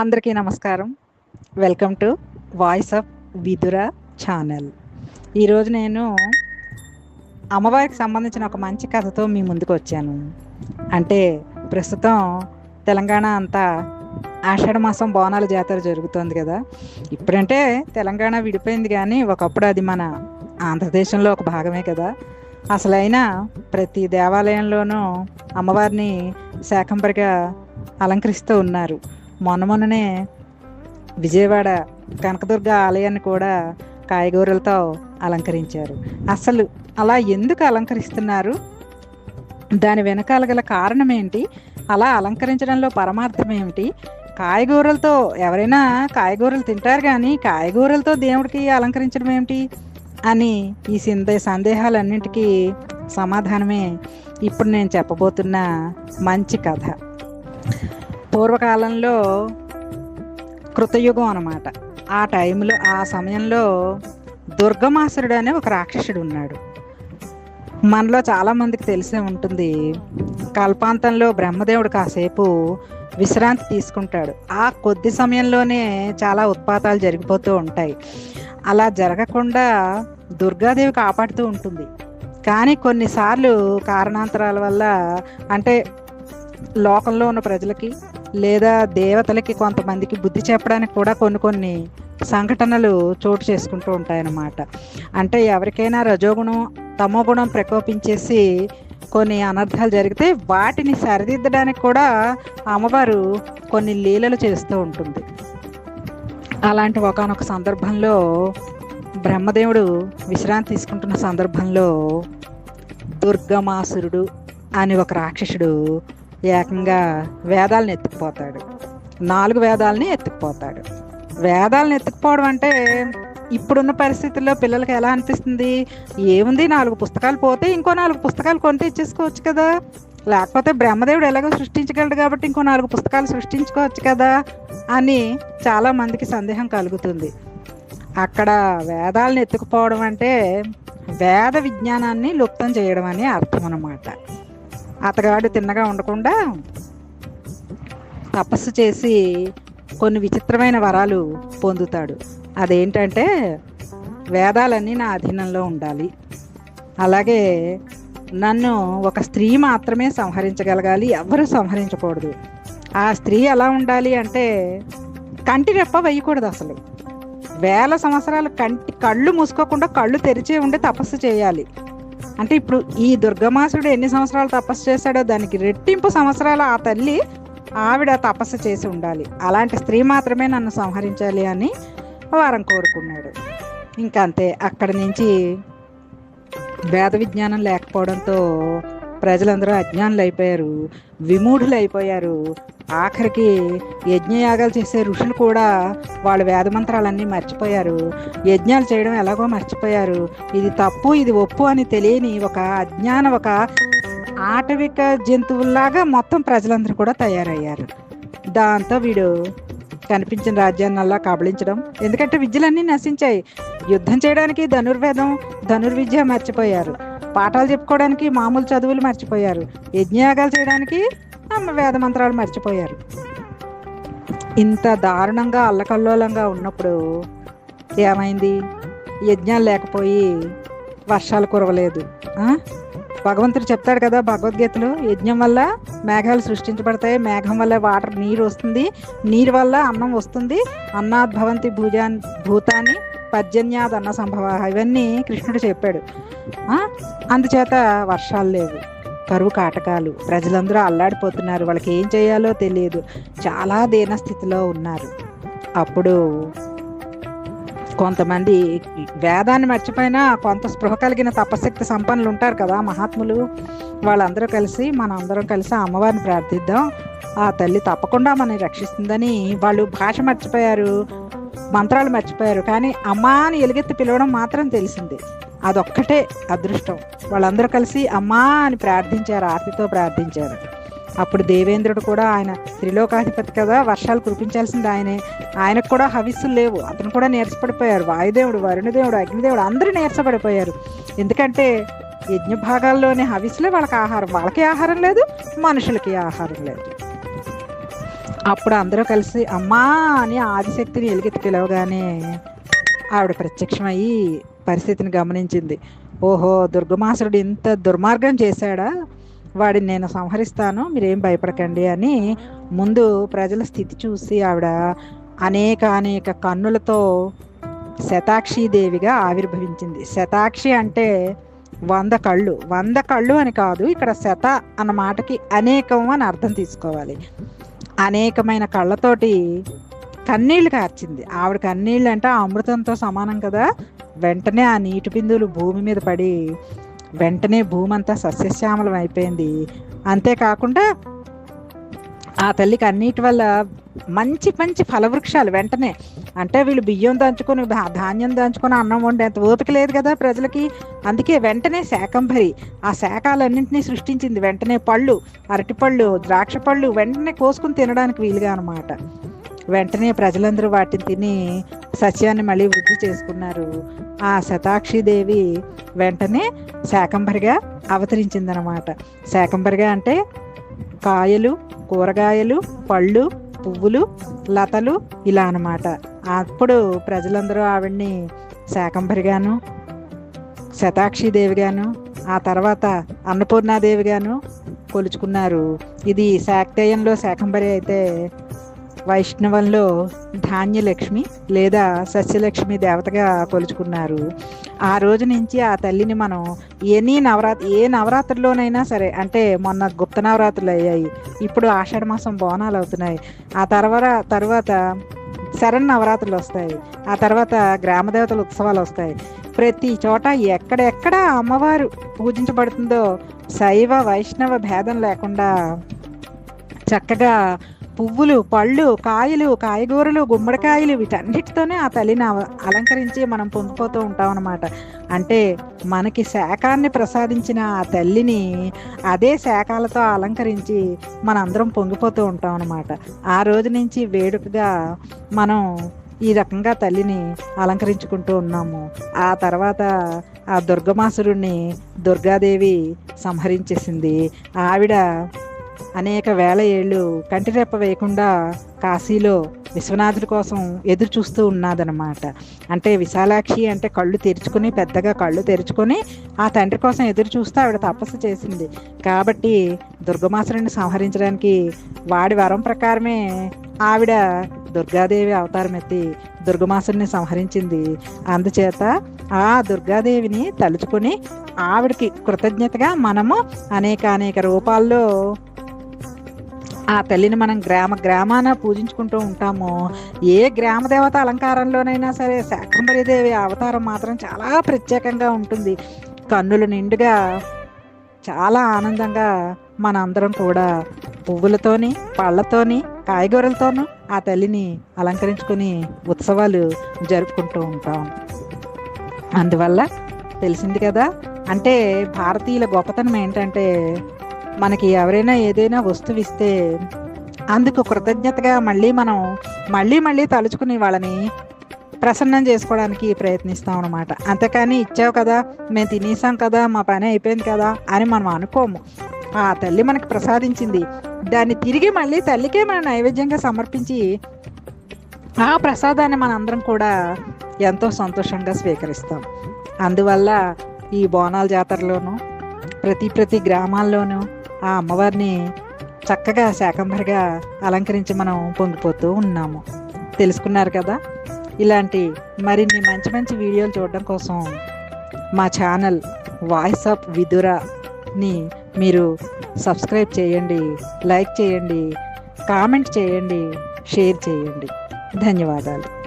అందరికీ నమస్కారం. Welcome to voice of Vidura channel ఈరోజు నేను అమ్మవారికి సంబంధించిన ఒక మంచి కథతో మీ ముందుకు వచ్చాను. అంటే ప్రస్తుతం తెలంగాణ అంతా ఆషాఢ మాసం బోనాల జాతర జరుగుతోంది కదా. ఇప్పుడంటే తెలంగాణ విడిపోయింది కానీ ఒకప్పుడు అది మన ఆంధ్రదేశంలో ఒక భాగమే కదా. అసలైన ప్రతి దేవాలయంలోనూ అమ్మవారిని శాకంబరిగా అలంకరిస్తూ ఉన్నారు. మొన్న మొన్ననే విజయవాడ కనకదుర్గ ఆలయాన్ని కూడా కాయగూరలతో అలంకరించారు. అసలు అలా ఎందుకు అలంకరిస్తున్నారు? దాని వెనకాల గల కారణం ఏంటి అలా అలంకరించడంలో పరమార్థం ఏమిటి కాయగూరలతో ఎవరైనా కాయగూరలు తింటారు కానీ కాయగూరలతో దేవుడికి అలంకరించడం ఏమిటి? అని ఈ సందే సందేహాలన్నింటికీ సమాధానమే ఇప్పుడు నేను చెప్పబోతున్న మంచి కథ. పూర్వకాలంలో కృతయుగం అనమాట ఆ టైంలో ఆ సమయంలో దుర్గమాసురుడు అనే ఒక రాక్షసుడు ఉన్నాడు. మనలో చాలామందికి తెలిసే ఉంటుంది. కల్పాంతంలో బ్రహ్మదేవుడు కాసేపు విశ్రాంతి తీసుకుంటాడు. ఆ కొద్ది సమయంలోనే చాలా ఉత్పాతాలు జరిగిపోతూ ఉంటాయి. అలా జరగకుండా దుర్గాదేవి కాపాడుతూ ఉంటుంది. కానీ కొన్నిసార్లు కారణాంతరాల వల్ల అంటే లోకంలో ఉన్న ప్రజలకి లేదా దేవతలకి కొంతమందికి బుద్ధి చెప్పడానికి కూడా కొన్ని కొన్ని సంఘటనలు చోటు చేసుకుంటూ ఉంటాయన్నమాట. అంటే ఎవరికైనా రజోగుణం తమోగుణం ప్రకోపించేసి కొన్ని అనర్థాలు జరిగితే వాటిని సరిదిద్దడానికి కూడా అమ్మవారు కొన్ని లీలలు చేస్తూ ఉంటుంది. అలాంటి ఒకనొక సందర్భంలో బ్రహ్మదేవుడు విశ్రాంతి తీసుకుంటున్న సందర్భంలో దుర్గమాసురుడు అని ఒక రాక్షసుడు ఏకంగా వేదాలను ఎత్తుకుపోతాడు. నాలుగు వేదాలని ఎత్తుకుపోతాడు. వేదాలను ఎత్తుకుపోవడం అంటే ఇప్పుడున్న పరిస్థితుల్లో పిల్లలకి ఎలా అనిపిస్తుంది? ఏముంది నాలుగు పుస్తకాలు పోతే ఇంకో నాలుగు పుస్తకాలు కొంటే ఇచ్చేసుకోవచ్చు కదా. లేకపోతే బ్రహ్మదేవుడు ఎలాగో సృష్టించగలడు కాబట్టి ఇంకో నాలుగు పుస్తకాలు సృష్టించుకోవచ్చు కదా అని చాలా మందికి సందేహం కలుగుతుంది. అక్కడ వేదాలను ఎత్తుకుపోవడం అంటే వేద విజ్ఞానాన్ని లుప్తం చేయడం అని అర్థం అన్నమాట. అతగాడు తిన్నగా ఉండకుండా తపస్సు చేసి కొన్ని విచిత్రమైన వరాలు పొందుతాడు. అదేంటంటే వేదాలన్నీ నా అధీనంలో ఉండాలి. అలాగే నన్ను ఒక స్త్రీ మాత్రమే సంహరించగలగాలి ఎవ్వరూ సంహరించకూడదు. ఆ స్త్రీ ఎలా ఉండాలి అంటే కంటి రెప్ప వేయకూడదు అసలు. వేల సంవత్సరాలు కంటి కళ్ళు మూసుకోకుండా కళ్ళు తెరిచే ఉండి తపస్సు చేయాలి. అంటే ఇప్పుడు ఈ దుర్గమాసుడు ఎన్ని సంవత్సరాలు తపస్సు చేశాడో దానికి రెట్టింపు సంవత్సరాలు ఆ తల్లి ఆవిడ తపస్సు చేసి ఉండాలి. అలాంటి స్త్రీ మాత్రమే నన్ను సంహరించాలి అని వారం కోరుకున్నాడు. ఇంకంతే. అక్కడి నుంచి వేద విజ్ఞానం లేకపోవడంతో ప్రజలందరూ అజ్ఞానులు అయిపోయారు విమూఢులు అయిపోయారు. ఆఖరికి యజ్ఞయాగాలు చేసే ఋషులు కూడా వాళ్ళ వేదమంత్రాలన్నీ మర్చిపోయారు. యజ్ఞాలు చేయడం ఎలాగో మర్చిపోయారు. ఇది తప్పు ఇది ఒప్పు అని తెలియని ఒక అజ్ఞాన ఒక ఆటవిక జంతువుల్లాగా మొత్తం ప్రజలందరూ కూడా తయారయ్యారు. దాంతో వీడు కనిపించిన రాజ్యాన్నల్లా కబళించడం ఎందుకంటే విద్యలన్నీ నశించాయి. యుద్ధం చేయడానికి ధనుర్వేదం ధనుర్విద్య మర్చిపోయారు. పాఠాలు చెప్పుకోవడానికి మామూలు చదువులు మర్చిపోయారు. యజ్ఞయాగాలు చేయడానికి అమ్మ వేద మంత్రాలు మర్చిపోయారు. ఇంత దారుణంగా అల్లకల్లోలంగా ఉన్నప్పుడు ఏమైంది? యజ్ఞాలు లేకపోయి వర్షాలు కురవలేదు. భగవంతుడు చెప్తాడు కదా భగవద్గీతలో యజ్ఞం వల్ల మేఘాలు సృష్టించబడతాయి మేఘం వల్ల వాటర్ నీరు వస్తుంది నీరు వల్ల అన్నం వస్తుంది అన్నాద్భవంతి భూజాన్ భూతాన్ని పర్జన్యాదన్న సంభవ ఇవన్నీ కృష్ణుడు చెప్పాడు. అందుచేత వర్షాలు లేవు కరువు కాటకాలు ప్రజలందరూ అల్లాడిపోతున్నారు వాళ్ళకి ఏం చేయాలో తెలియదు చాలా దీనస్థితిలో ఉన్నారు. అప్పుడు కొంతమంది వేదాన్ని మర్చిపోయినా కొంత స్పృహ కలిగిన తపశక్తి సంపన్నులు ఉంటారు కదా మహాత్ములు వాళ్ళందరూ కలిసి మన అందరం కలిసి అమ్మవారిని ప్రార్థిద్దాం. ఆ తల్లి తప్పకుండా మనని రక్షిస్తుందని వాళ్ళు భాష మర్చిపోయారు. మంత్రాలు మర్చిపోయారు. కానీ అమ్మా అని ఎలుగెత్తి పిలవడం మాత్రం తెలిసింది. అదొక్కటే అదృష్టం. వాళ్ళందరూ కలిసి అమ్మా అని ప్రార్థించారు ఆర్తితో ప్రార్థించారు. అప్పుడు దేవేంద్రుడు కూడా ఆయన త్రిలోకాధిపతి కదా వర్షాలు కురిపించాల్సింది ఆయనే. ఆయనకు కూడా హవిస్సులు లేవు. అతను కూడా నీరసపడిపోయారు. వాయుదేవుడు వరుణదేవుడు అగ్నిదేవుడు అందరూ నీరసపడిపోయారు. ఎందుకంటే యజ్ఞ భాగాల్లోనే హవిస్సులే వాళ్ళకి ఆహారం. వాళ్ళకి ఆహారం లేదు మనుషులకి ఆహారం లేదు. అప్పుడు అందరూ కలిసి అమ్మా అని ఆదిశక్తిని ఎలుగెత్తి పిలవగానే ఆవిడ ప్రత్యక్షమయ్యి పరిస్థితిని గమనించింది. ఓహో దుర్గమాసురుడు ఇంత దుర్మార్గం చేశాడా? వాడిని నేను సంహరిస్తాను మీరేం భయపడకండి అని ముందు ప్రజల స్థితి చూసి ఆవిడ అనేక అనేక కన్నులతో శతాక్షిదేవిగా ఆవిర్భవించింది. శతాక్షి అంటే వంద కళ్ళు. వంద కళ్ళు అని కాదు ఇక్కడ శత అన్న మాటకి అనేకం అని అర్థం తీసుకోవాలి. అనేకమైన కళ్ళతోటి కన్నీళ్ళు కార్చింది. ఆవిడ కన్నీళ్ళు అంటే ఆ అమృతంతో సమానం కదా. వెంటనే ఆ నీటి బిందువులు భూమి మీద పడి వెంటనే భూమి అంతా సస్యశ్యామలం అయిపోయింది. అంతేకాకుండా ఆ తల్లికి అన్నిటి వల్ల మంచి మంచి ఫలవృక్షాలు వెంటనే. అంటే వీళ్ళు బియ్యం దంచుకొని ధాన్యం దంచుకొని అన్నం వండేంత ఓపిక లేదు కదా ప్రజలకి. అందుకే వెంటనే శాకంభరి ఆ శాఖాలన్నింటినీ సృష్టించింది వెంటనే పళ్ళు అరటిపళ్ళు ద్రాక్ష పళ్ళు వెంటనే కోసుకుని తినడానికి వీలుగా అనమాట వెంటనే ప్రజలందరూ వాటిని తిని సస్యాన్ని మళ్ళీ వృద్ధి చేసుకున్నారు. ఆ శతాక్షిదేవి వెంటనే శాకంబరిగా అవతరించిందనమాట శాకంబరిగా అంటే కాయలు కూరగాయలు పళ్ళు పువ్వులు లతలు ఇలా అన్నమాట. అప్పుడు ప్రజలందరూ ఆవిడ్ని శాకంభరిగాను శతాక్షిదేవిగాను ఆ తర్వాత అన్నపూర్ణాదేవిగాను కొలుచుకున్నారు. ఇది శాక్తేయంలో శాకంబరి అయితే వైష్ణవంలో ధాన్యలక్ష్మి లేదా సస్యలక్ష్మి దేవతగా కొలుచుకున్నారు ఆ రోజు నుంచి ఆ తల్లిని మనం ఎనీ నవరాత్రి ఏ నవరాత్రిలోనైనా సరే అంటే మొన్న గుప్త నవరాత్రులు అయ్యాయి. ఇప్పుడు ఆషాఢ మాసం బోనాలు అవుతున్నాయి. ఆ తర్వాత తర్వాత శరణ్ నవరాత్రులు వస్తాయి. ఆ తర్వాత గ్రామదేవతల ఉత్సవాలు వస్తాయి. ప్రతి చోట ఎక్కడెక్కడ అమ్మవారు పూజించబడుతుందో శైవ వైష్ణవ భేదం లేకుండా చక్కగా పువ్వులు పళ్ళు కాయలు కాయగూరలు గుమ్మడికాయలు వీటన్నిటితోనే ఆ తల్లిని అలంకరించి మనం పొంగిపోతూ ఉంటాం అన్నమాట అంటే మనకి శాకాన్ని ప్రసాదించిన ఆ తల్లిని అదే శాఖాలతో అలంకరించి మనందరం పొంగిపోతూ ఉంటాం అన్నమాట ఆ రోజు నుంచి వేడుకగా మనం ఈ రకంగా తల్లిని అలంకరించుకుంటూ ఉన్నాము. ఆ తర్వాత ఆ దుర్గమాసురుణ్ణి దుర్గాదేవి సంహరించేసింది. ఆవిడ అనేక వేల ఏళ్ళు కంటిరెప్ప వేయకుండా కాశీలో విశ్వనాథుడి కోసం ఎదురు చూస్తూ ఉన్నదనమాట అంటే విశాలాక్షి అంటే కళ్ళు తెరుచుకొని పెద్దగా కళ్ళు తెరుచుకొని ఆ తండ్రి కోసం ఎదురు చూస్తూ ఆవిడ తపస్సు చేసింది. కాబట్టి దుర్గమాసురుని సంహరించడానికి వాడి వరం ప్రకారమే ఆవిడ దుర్గాదేవి అవతారం ఎత్తి దుర్గమాసుని సంహరించింది. అందుచేత ఆ దుర్గాదేవిని తలుచుకొని ఆవిడకి కృతజ్ఞతగా మనము అనేక అనేక రూపాల్లో ఆ తల్లిని మనం గ్రామ గ్రామాన పూజించుకుంటూ ఉంటాము ఏ గ్రామ దేవత అలంకారంలోనైనా సరే శాకంబరీదేవి అవతారం మాత్రం చాలా ప్రత్యేకంగా ఉంటుంది. కన్నులు నిండుగా చాలా ఆనందంగా మనందరం కూడా పువ్వులతోని పళ్ళతోని కాయగూరలతోనూ ఆ తల్లిని అలంకరించుకొని ఉత్సవాలు జరుపుకుంటూ ఉంటాం. అందువల్ల తెలిసింది కదా అంటే భారతీయుల గొప్పతనం ఏంటంటే మనకి ఎవరైనా ఏదైనా వస్తువు ఇస్తే అందుకు కృతజ్ఞతగా మళ్ళీ మనం మళ్ళీ మళ్ళీ తలుచుకుని వాళ్ళని ప్రసన్నం చేసుకోవడానికి ప్రయత్నిస్తాం అనమాట అంతేకాని ఇచ్చావు కదా మేము తినేసాం కదా మా పని అయిపోయింది కదా అని మనం అనుకోము. ఆ తల్లి మనకి ప్రసాదించింది. దాన్ని తిరిగి మళ్ళీ తల్లికే మనం నైవేద్యంగా సమర్పించి ఆ ప్రసాదాన్ని మనందరం కూడా ఎంతో సంతోషంగా స్వీకరిస్తాం. అందువల్ల ఈ బోనాల జాతరలోనూ ప్రతి ప్రతి గ్రామాల్లోనూ ఆ అమ్మవారిని చక్కగా శాకంభరిగా అలంకరించి మనం పొంగిపోతూ ఉన్నాము. తెలుసుకున్నారు కదా? ఇలాంటి మరిన్ని మంచి మంచి వీడియోలు చూడడం కోసం మా ఛానల్ వాయిస్ ఆఫ్ విదురాని మీరు సబ్స్క్రైబ్ చేయండి లైక్ చేయండి కామెంట్ చేయండి షేర్ చేయండి. ధన్యవాదాలు.